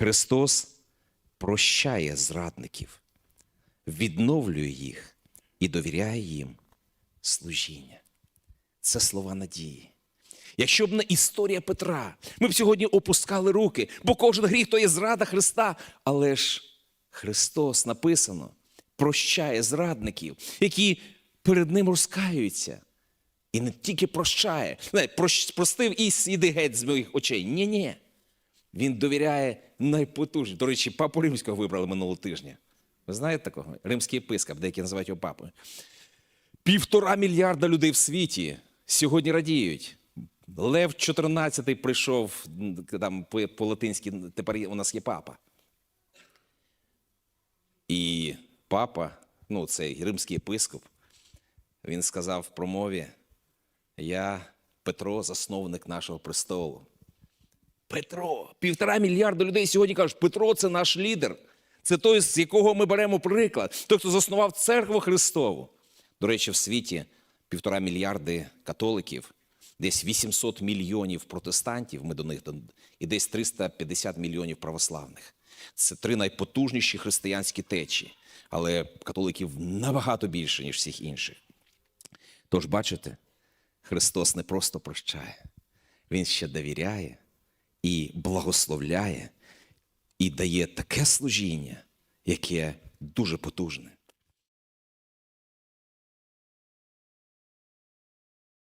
Христос прощає зрадників, відновлює їх і довіряє їм служіння. Це слова надії. Якщо б не історія Петра, ми б сьогодні опускали руки, бо кожен гріх то є зрада Христа. Але ж Христос написано прощає зрадників, які перед ним розкаюються. І не тільки прощає, не, простив і іди геть з моїх очей. Ні, ні. Він довіряє найпотужніше. До речі, папу римського вибрали минулого тижня. Ви знаєте такого? Римський епископ, деякі називають його папою. Півтора мільярда людей в світі сьогодні радіють. Лев 14 прийшов там по, по латинськи, тепер у нас є папа. І папа, ну, цей римський єпископ, він сказав в промові: Я Петро, засновник нашого престолу. Петро, півтора мільярда людей сьогодні кажуть, Петро це наш лідер. Це той, з якого ми беремо приклад, той, хто заснував церкву Христову. До речі, в світі півтора мільярди католиків, десь 800 мільйонів протестантів, ми до них і десь 350 мільйонів православних. Це три найпотужніші християнські течії, але католиків набагато більше, ніж всіх інших. Тож, бачите, Христос не просто прощає, Він ще довіряє і благословляє, і дає таке служіння, яке дуже потужне.